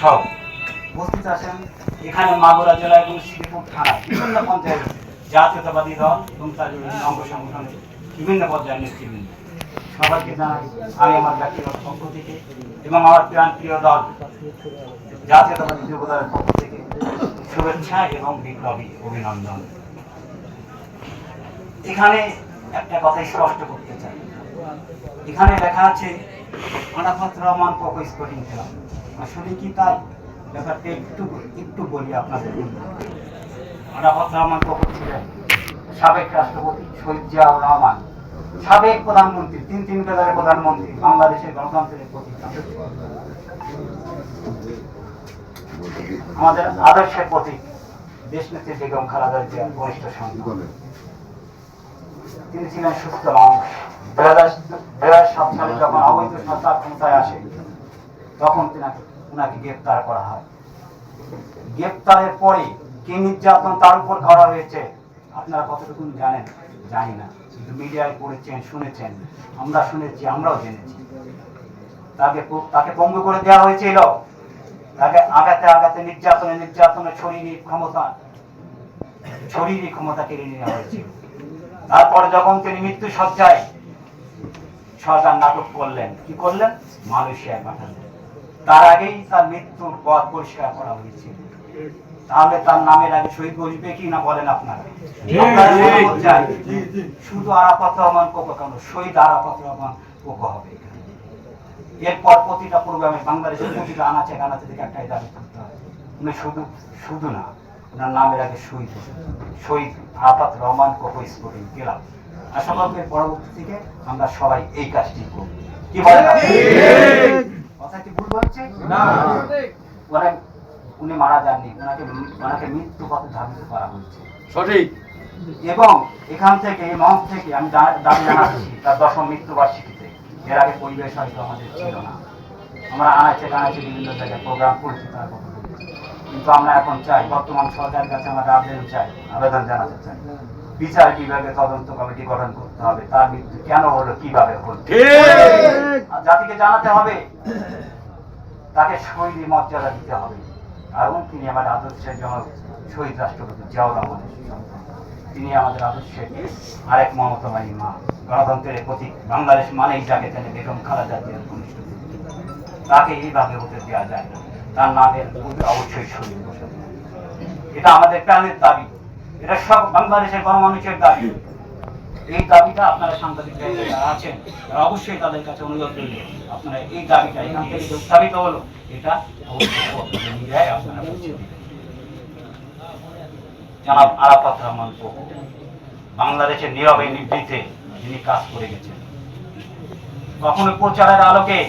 সব উপস্থিত আছেন এখানে মাগুরা জেলা এবং শ্রীপুর থানায় বিভিন্ন পঞ্চায়েত জাতীয়তাবাদী দল এবং তার অঙ্গ সংগঠনের বিভিন্ন পর্যায়ের নেতৃবৃন্দ। সবাইকে জানাই, আমি আমার ব্যক্তিগত পক্ষ থেকে এবং আমার প্রাণ প্রিয় দল জাতীয়তাবাদী যুব পক্ষ থেকে শুভেচ্ছা এবং বিপ্লবী অভিনন্দন। এখানে একটা কথা স্পষ্ট করতে চাই। এখানে লেখা আছে আনাফাত রহমান পক স্পোর্টিং ক্লাব। আসলে কি তাই? ব্যাপারটা একটু একটু বলি আপনাদের রহমান পক ছিলেন? সাবেক রাষ্ট্রপতি শহীদ জিয়াউর রহমান, সাবেক প্রধানমন্ত্রী, তিন তিন প্রধানমন্ত্রী, বাংলাদেশের গণতন্ত্রের আমাদের আদর্শের প্রতীক, দেশনেত্রী বেগম খালেদা জিয়ার ঘনিষ্ঠ সন্তান। তিনি ছিলেন সুস্থ মানুষ। দুই হাজার সাত সালে যখন অবৈধ সরকার ক্ষমতায় আসে, তখন তিনাকে ওনাকে গ্রেপ্তার করা হয়। গ্রেপ্তারের পরে কি নির্যাতন তার উপর করা হয়েছে, আপনারা কতটুকু জানেন? জানি না। কিন্তু মিডিয়ায় পড়েছেন, শুনেছেন, আমরা শুনেছি, আমরাও জেনেছি। তাকে তাকে পঙ্গু করে দেওয়া হয়েছিল। তাকে আগাতে আগাতে নির্যাতনে নির্যাতনে ছড়িয়ে ক্ষমতা ছড়িয়ে ক্ষমতা কেড়ে নেওয়া হয়েছিল। তারপর যখন তিনি মৃত্যু সজ্জায় সরকার নাটক করলেন, কি করলেন? মালয়েশিয়ায় পাঠালেন। তার আগেই তার মৃত্যুর পথ পরিষ্কার করা হয়েছিল তাহলে তার নামের আগে শহীদ বসবে কি না বলেন আপনারা। শুধু আরাফাত রহমান কোকো কেন? শহীদ আরাফাত রহমান কোকো হবে এরপর প্রতিটা প্রোগ্রামে বাংলাদেশের প্রতিটা আনাচে কানাচে থেকে একটাই দাবি করতে হবে উনি শুধু শুধু না ওনার নামের আগে শহীদ শহীদ আরাফাত রহমান কোকো স্পোর্টিং ক্লাব। আশা করব পরবর্তী থেকে আমরা সবাই এই কাজটি করব। কি বলেন কথা কি ভুল উনি মারা যাননি ওনাকে ওনাকে মৃত্যু পথে ধাবিত করা হয়েছে। সঠিক। এবং এখান থেকে এই মঞ্চ থেকে আমি দাবি জানাচ্ছি তার দশম মৃত্যুবার্ষিকীতে। এর আগে পরিবেশ হয়তো আমাদের ছিল না। আমরা আনাচে কানাচে বিভিন্ন জায়গায় প্রোগ্রাম করছি তার কিন্তু আমরা এখন চাই বর্তমান সরকারের কাছে আমরা আবেদন চাই আবেদন জানাতে চাই। বিচার বিভাগে তদন্ত কমিটি গঠন করতে হবে। তার মৃত্যু কেন হলো কীভাবে হলো? জাতিকে জানাতে হবে। তাকে শহীদ মর্যাদা দিতে হবে। কারণ তিনি আমাদের আদর্শের জনক শহীদ রাষ্ট্রপতি জিয়াউর রহমানের। তিনি আমাদের আদর্শের আরেক মমতাবাহী মা গণতন্ত্রের প্রতীক বাংলাদেশ মানেই যাকে তিনি বেগম খালেদা জিয়ার ঘনিষ্ঠ। তাকে এইভাবে হতে দেওয়া যায় না। তার নামের অবশ্যই শহীদ এটা আমাদের প্রাণের দাবি। এটা সব বাংলাদেশের গণমানুষের দাবি। এই দাবিটা আপনারা সাংবাদিক আছেন, তারা অবশ্যই তাদের কাছে অনুরোধ করবে আপনারা এই দাবিটা এখান থেকে উত্থাপিত হলো, এটা রহমান বাংলাদেশের নীরবে কাজ করে গেছেন। কখনো প্রচারের আলোকে,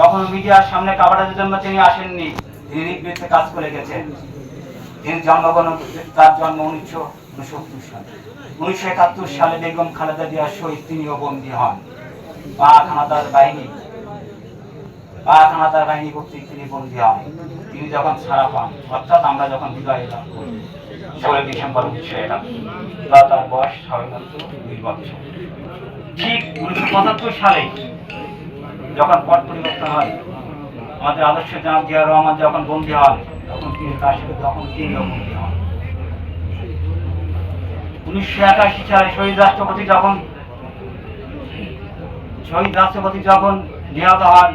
কখনো মিডিয়ার সামনে কাবাডের জন্য তিনি আসেননি, তিনি নিবৃত্তে কাজ করে গেছেন। তিনি জন্মগ্রহণ, তার জন্ম উনিশশো উনসত্তর সালে উনিশশো একাত্তর সালে বেগম খালেদা জিয়ার সহিত তিনিও বন্দী হন। পাক হানাদার বাহিনী পাক হানাদার বাহিনী কর্তৃক তিনি বন্দী হন। তিনি যখন ছাড়া পান, অর্থাৎ আমরা যখন বিদায় লাভ করি, ষোলোই ডিসেম্বর উনিশশো একাত্তর, বা তার বয়স মাত্র দুই বছর। ঠিক উনিশশো পঁচাত্তর সালে যখন পট পরিবর্তন হয়, আমাদের আদর্শ জনাব জিয়া রহমান যখন বন্দী হন, তখন তিনি তার সাথে তখন তিনিও বন্দী হন। উনিশশো একাশি সালে শহীদ রাষ্ট্রপতি যখন, শহীদ রাষ্ট্রপতি যখন নিহত হন,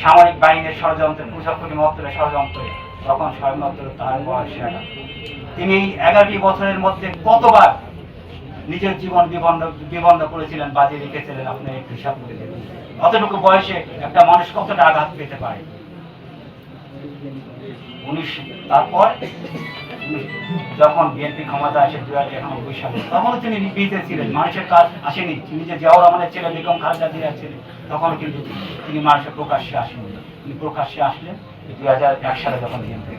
সামরিক বাহিনীর ষড়যন্ত্রে পঁচাত্তর কোটি মহত্তরের ষড়যন্ত্রে, তখন সবেমাত্র তার বয়স তিনি এগারোটি বছরের মধ্যে কতবার নিজের জীবন বিবন্ন বিবন্ন করেছিলেন বাজে রেখেছিলেন, আপনি হিসাব করে দেখুন। অতটুকু বয়সে একটা মানুষ কতটা আঘাত পেতে পারে? উনিশ, তারপর যখন বিএনপি ক্ষমতা আসে দু হাজার একানব্বই সালে, তখনও তিনি বিতে ছিলেন মানুষের কাজ আসেনি। তিনি যে জিয়াউর রহমানের ছেলে, বেগম খালেদা জিয়া ছিলেন তখন কিন্তু তিনি মানুষের প্রকাশ্যে আসেনি তিনি প্রকাশ্যে আসলেন দুই হাজার এক সালে যখন বিএনপি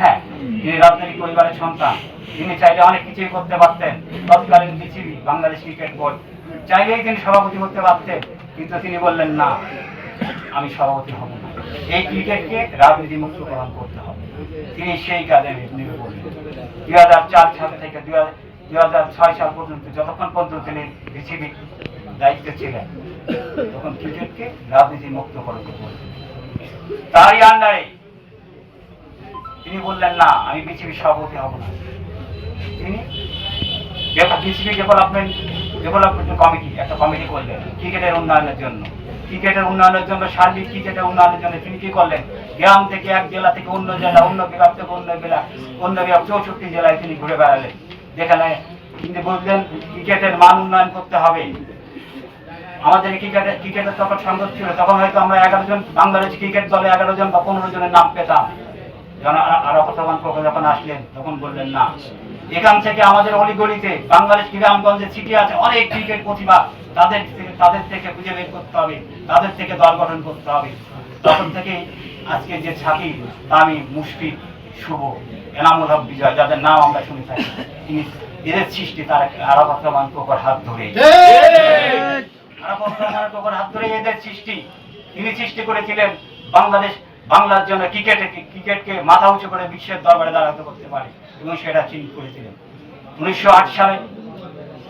হ্যাঁ তিনি রাজনৈতিক পরিবারের সন্তান। তিনি চাইলে অনেক কিছুই করতে পারতেন। তৎকালীন বিসিবি, বাংলাদেশ ক্রিকেট বোর্ড, চাইলেই তিনি সভাপতি করতে পারতেন। কিন্তু তিনি বললেন, না, আমি সভাপতি হব না। এই ক্রিকেটকে রাজনীতি মুক্তকরণ করতে হবে তিনি সেই কাজে দুই হাজার চার সাল থেকে দুই হাজার ছয় সাল পর্যন্ত যতক্ষণ পর্যন্ত তিনি দায়িত্বে ছিলেন, তখন ক্রিকেটকে রাজনীতি মুক্ত বলতেন তারই আন্ডারে তিনি বললেন, না, আমি বিসিবি সভাপতি হব না। তিনি বিসিবি ডেভেলপমেন্ট ডেভেলপমেন্ট কমিটি একটা কমিটি করলেন, ক্রিকেটের উন্নয়নের জন্য। ক্রিকেটের উন্নয়নের জন্য, সার্বিক ক্রিকেটের উন্নয়নের জন্য তিনি কি করলেন? গ্রাম থেকে এক জেলা থেকে অন্য জেলা, অন্য বিভাগ থেকে অন্য জেলা, অন্য বিভাগ চৌষট্টি জেলায় তিনি ঘুরে বেড়ালেন। যেখানে তিনি বললেন ক্রিকেটের মান উন্নয়ন করতে হবে। আমাদের ক্রিকেটের ক্রিকেটের তখন সংকট ছিল। তখন হয়তো আমরা এগারো জন, বাংলাদেশ ক্রিকেট দলে এগারো জন বা পনেরো জনের নাম পেতাম। আরও প্রধান যখন আসলেন, তখন বললেন, না। এখান থেকে আমাদের অলিগলিতে, বাংলাদেশ গ্রামগঞ্জে ছিটে আছে, অনেক ক্রিকেট প্রতিভা তাদের তাদের থেকে খুঁজে বের করতে হবে তাদের থেকে দল গঠন করতে হবে। তখন থেকে আজকে যে ছাকি তামি মুশফিক শুভ এনামুল হক বিজয় যাদের নাম আমরা শুনে থাকি। তিনি এদের সৃষ্টি তার আরাফাত রহমান কোকর হাত ধরে। আরাফাত কোকর হাত ধরে এদের সৃষ্টি। তিনি সৃষ্টি করেছিলেন বাংলাদেশ বাংলার জন্য ক্রিকেটে ক্রিকেটকে মাথা উঁচু করে বিশ্বের দরবারে দাঁড়াতে করতে পারে এবং সেটা তিনি করেছিলেন। উনিশশো আট সালে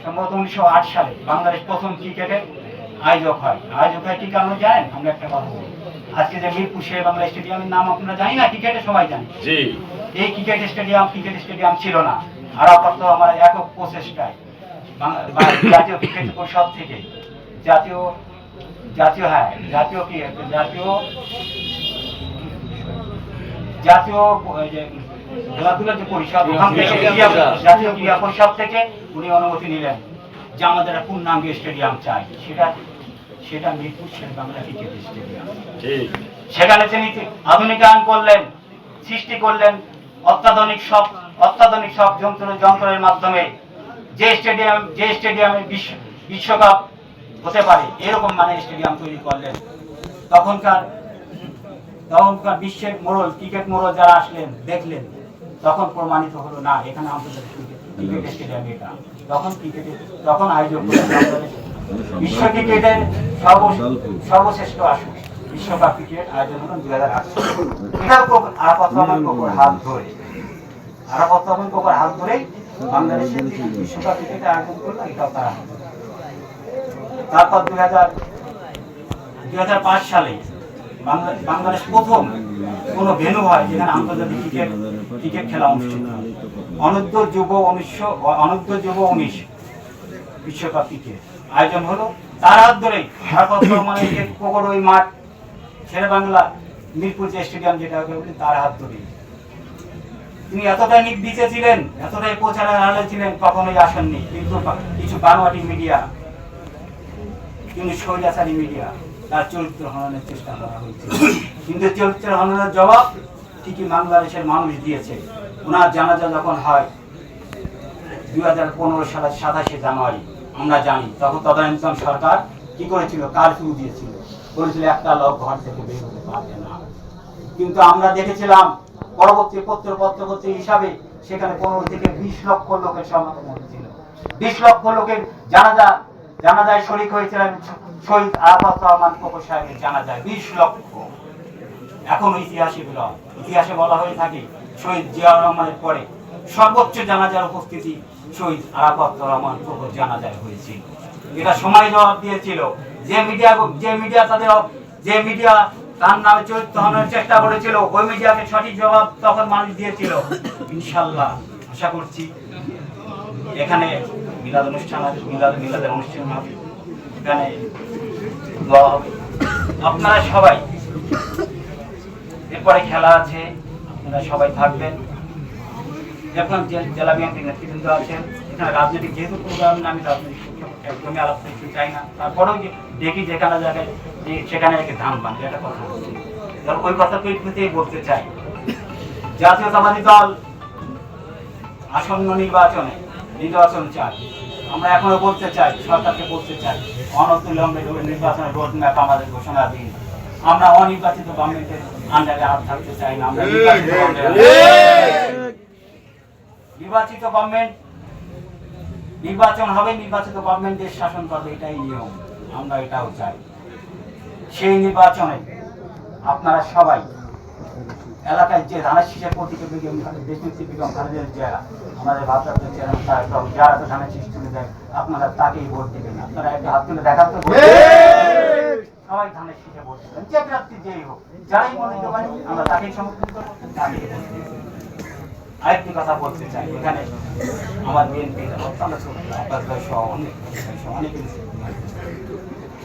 সম্ভবত উনিশশো আট সালে বাংলাদেশ প্রথম ক্রিকেটের আয়োজক হয়। আয়োজক হয় কি কারণে জানেন? আমরা একটা কথা বলি। আজকে যে মিরপুর শের বাংলা স্টেডিয়ামের নাম আপনারা জানি না? ক্রিকেটের সবাই জানি। এই ক্রিকেট স্টেডিয়াম ক্রিকেট স্টেডিয়াম ছিল না। আর আপাতত আমার একক প্রচেষ্টায় জাতীয় ক্রিকেট পরিষদ থেকে জাতীয় জাতীয় হ্যাঁ জাতীয় কি জাতীয় জাতীয় খেলাধুলা যে পরিষদ ওখান থেকে জাতীয় ক্রীড়া পরিষদ থেকে উনি অনুমতি নিলেন যে আমাদের পূর্ণাঙ্গ স্টেডিয়াম চাই। সেটা সেটা মিরপুর ক্রিকেট স্টেডিয়াম। সেখানে তিনি আধুনিকায়ন করলেন সৃষ্টি করলেন অত্যাধুনিক সব অত্যাধুনিক সব যন্ত্র যন্ত্রের মাধ্যমে যে স্টেডিয়াম যে স্টেডিয়ামে বিশ্ব বিশ্বকাপ হতে পারে এরকম মানে স্টেডিয়াম তৈরি করলেন। তখনকার তখনকার বিশ্বের মোড়ল ক্রিকেট মোড়ল যারা আসলেন দেখলেন। তখন প্রমাণিত হলো না এখানে আন্তর্জাতিক ক্রিকেট ক্রিকেট স্টেডিয়াম এটা। তখন ক্রিকেটে তখন আয়োজক বিশ্ব ক্রিকেটের সর্বশ্রেষ্ঠ আসর বিশ্বকাপ ক্রিকেট আয়োজন হলো দুই হাজার আট এটাও আরাফাত রহমান কোকর হাত ধরে। আরাফাত রহমান কোকর হাত ধরেই বাংলাদেশের বিশ্বকাপ ক্রিকেট আয়োজন করল এটাও তারা। তারপর দুই হাজার দুই হাজার পাঁচ সালে বাংলাদেশ প্রথম কোনো ভেনু হয় যেখানে আন্তর্জাতিক ক্রিকেট ক্রিকেট খেলা অনুষ্ঠিত অনূর্ধ্ব যুব উনিশশো অনূর্ধ্ব যুব উনিশ বিশ্বকাপ ক্রিকেট। আয়োজন হলো তার হাত ধরেই ভারত রহমানের মাঠ শেরে বাংলা মিরপুর যে স্টেডিয়াম যেটা বলি তার হাত ধরেই। তিনি এতটাই নির্দিতে ছিলেন, এতটাই প্রচারের আড়ালে ছিলেন, কখনোই আসেননি। কিন্তু কিছু বানোয়াটি মিডিয়া কিন্তু স্বৈরাচারী মিডিয়া। তার চরিত্র হননের চেষ্টা করা হয়েছে। কিন্তু চরিত্র হননের জবাব ঠিকই বাংলাদেশের মানুষ দিয়েছে। ওনার জানাজা যখন হয়, দুই হাজার পনেরো সালের সাতাশে জানুয়ারি, আমরা জানি, তখন তদানীন্তন সরকার কি করেছিল? কারফিউ দিয়েছিল। বলেছিল, একটা লোক ঘর থেকে বের হতে পারবে না। কিন্তু আমরা দেখেছিলাম, পরবর্তী পত্র পত্রপত্রী হিসাবে সেখানে পনেরো থেকে বিশ লক্ষ লোকের সমাগম হয়েছিল। বিশ লক্ষ লোকের জানাজা জানাজায় শরিক হয়েছিলেন শহীদ আরাফাত রহমান কোকো সাহেবের জানাজায় বিশ লক্ষ। এখনও ইতিহাসে বলা ইতিহাসে বলা হয়ে থাকে, শহীদ জিয়াউর রহমানের পরে সর্বোচ্চ জানাজার উপস্থিতি শহীদ আরাফাত রহমান কোকোর জানাজায় হয়েছিল এটা সময় জবাব দিয়েছিল। যে মিডিয়া যে মিডিয়া তাদের যে মিডিয়া তার নামে চরিত্র হওয়ার চেষ্টা করেছিল, ওই মিডিয়াকে সঠিক জবাব তখন মানুষ দিয়েছিল। ইনশাল্লাহ আশা করছি এখানে মিলাদ অনুষ্ঠান আছে, মিলাদ মিলাদের অনুষ্ঠান হবে। এখানে আপনারা সবাই, এরপরে খেলা আছে, আপনারা সবাই থাকবেন। জেলা নেতৃবৃন্দ আছেন, এখানে রাজনৈতিক যেহেতু প্রোগ্রাম আমি একদমই আলাপ করতে চাই না। তারপরেও দেখি যেখানে জায়গায় সেখানে ধান বানে, এটা কথা। ধর, ওই কথা পরিপ্রেক্ষিতেই বলতে চাই। জাতীয়তাবাদী দল আসন্ন নির্বাচনে নির্বাচন চাই। আমরা এখনও বলতে চাই, সরকারকে বলতে চাই। অনতুলম্বে নির্বাচনের রোড ম্যাপ আমাদের ঘোষণা দিন। আমরা অনির্বাচিত গভর্নমেন্টের আন্ডারে আর থাকতে চাই না আমরা নির্বাচিত নির্বাচিত গভর্নমেন্ট নির্বাচন হবে নির্বাচিত গভর্নমেন্ট দেশ শাসন করবে এটাই নিয়ম। আমরা এটাও চাই। সেই নির্বাচনে আপনারা সবাই এলাকায় যে ধানের শীষের প্রতীকে বেগম দেশনেত্রী বেগম খালেদা জিয়া আমাদের ভারপ্রাপ্ত চেয়ারম্যান রহমান, যারা তো ধানের শীষ তুলে দেয় আপনারা তাকেই ভোট দেবেন আপনারা একটা হাত তুলে দেখাতে সবাই ধানের শীষে ভোট দেবেন যে প্রার্থী যেই হোক যাই মনে করবেন আমরা তাকেই সমর্থন করব তাকেই আরেকটি কথা বলতে চাই এখানে আমার বিএনপির অত্যন্ত সহ অনেক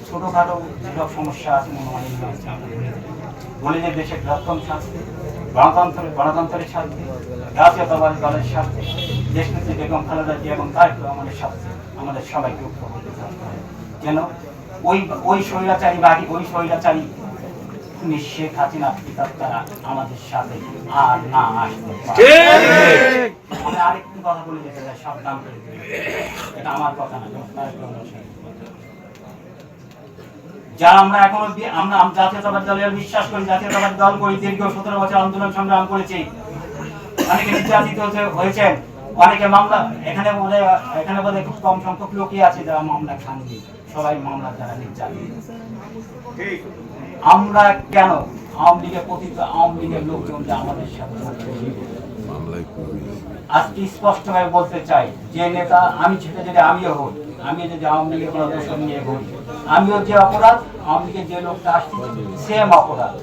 ছোটখাটো যেসব সমস্যা আছে আছে আমরা বলে যে দেশের বৃহত্তম স্বার্থে গণতন্ত্রের গণতন্ত্রের স্বার্থে জাতীয়তাবাদী দলের স্বার্থে দেশনেত্রী বেগম খালেদা জিয়া এবং তারেক রহমানের স্বার্থে আমাদের সবাইকে ঐক্য করতে থাকতে হবে। যেন ওই ওই স্বৈরাচারী বাড়ি ওই স্বৈরাচারী শেখ হাসিনা পিতার তারা আমাদের সাথে আর না আসতে। আমি আরেকটু কথা বলে যেতে চাই সাবধান করে এটা আমার কথা না এটা তারেক রহমানের সাথে কথা। যা আমরা এখনও বি- আমরা আম- জাতীয়তাবাদী দলের বিশ্বাস করি জাতীয়তাবাদী দল করি দীর্ঘ সতেরো বছর আন্দোলন সংগ্রাম করেছি অনেকে নির্যাতিত হয়েছেন অনেকে মামলা এখানে বলে এখানে বলে খুব কম সংখ্যক লোকই আছে যারা মামলা খাননি সবাই মামলা যারা নির্যাতিত আমরা কেন আওয়ামী লীগের প্রতিটা আওয়ামী লীগের লোকজন যে আমাদের সাথে থাকবে? আজকে স্পষ্টভাবে বলতে চাই যে নেতা আমি সেটা যদি আমিও হই আমি যদি আওয়ামী লীগের কোনো দোষণ নিয়ে বলি আমিও যে অপরাধ আওয়ামী লীগের যে লোকটা আসছে সেম অপরাধ।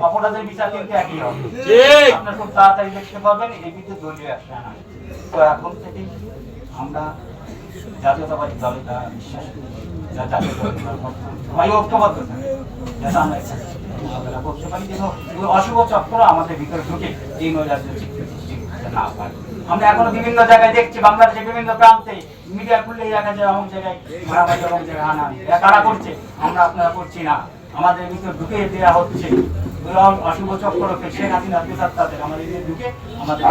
অপরাধের বিচার- কিন্তু একই হবে। আপনারা খুব তাড়াতাড়ি দেখতে পাবেন এই কিন্তু দলীয় একটা না। তো এখন থেকেই আমরা জাতীয়তাবাদী দলে তারা বিশ্বাস করি ঐক্যবদ্ধ থাকে যাতে আমরা মোকাবেলা করতে পারি যেন অশুভ চক্র আমাদের ভিতরে ঢুকে এই নৈরাজ্য সৃষ্টি না পারে আমরা এখনও বিভিন্ন জায়গায় দেখছি বাংলাদেশের বিভিন্ন প্রান্তে মিডিয়া খুললেই দেখা যায় অমুক জায়গায় হানাহানি এরা কারা করছে আমরা আপনারা করছি না আমাদের ভিতরে ঢুকে দেওয়া হচ্ছে অশুভ চক্রকে শেখ হাসিনা তাদের আমাদের ঢুকে আমাদের